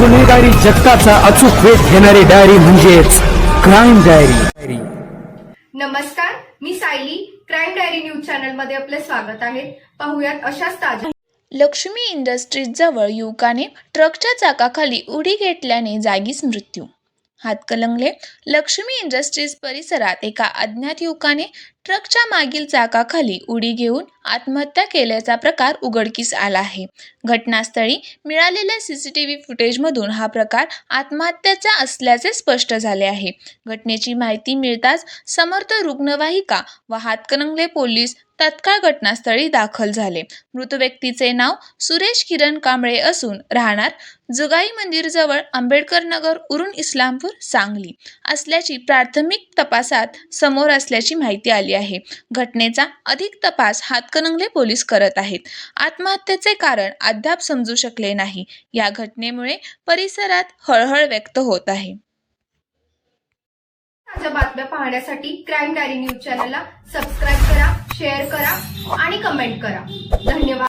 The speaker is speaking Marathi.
गुन्हेगारी जगताचा अचूक वेध घेणारी डायरी म्हणजेच क्राईम डायरी नमस्कार मी सायली. क्राईम डायरी न्यूज चॅनलमध्ये आपले स्वागत आहे. पाहुयात अशाच ताज्या लक्ष्मी इंडस्ट्रीजजवळ युवकाने ट्रकच्या चाकाखाली उडी घेतल्याने जागीच मृत्यू. हातकलंगले लक्ष्मी इंडस्ट्रीज परिसरात एका अज्ञात युवकाने ट्रकच्या मागील चाकाखाली उडी घेऊन आत्महत्या केल्याचा प्रकार उघडकीस आला आहे. घटनास्थळी मिळालेल्या सी सी टी व्ही फुटेजमधून हा प्रकार आत्महत्येचा असल्याचे स्पष्ट झाले आहे. घटनेची माहिती मिळताच समर्थ रुग्णवाहिका व हातकणंगले पोलीस तत्काळ घटनास्थळी दाखल झाले. मृत व्यक्तीचे नाव सुरेश किरण कांबळे असून राहणार जुगाई मंदिरजवळ आंबेडकर नगर उरून इस्लामपूर सांगली. असल्याची प्राथमिक तपासात समोर असल्याची माहिती आली. आहे. घटनेचा अधिक तपास हातकणंगले पोलीस करत आहेत. आत्महत्येचे कारण अद्याप समजू शकले नाही. या घटनेमुळे परिसरात हळहळ व्यक्त होत आहे. ताज्या बातम्या पाहण्यासाठी क्राईम डायरी न्यूज चॅनलला सबस्क्राईब करा शेअर करा आणि कमेंट करा. धन्यवाद.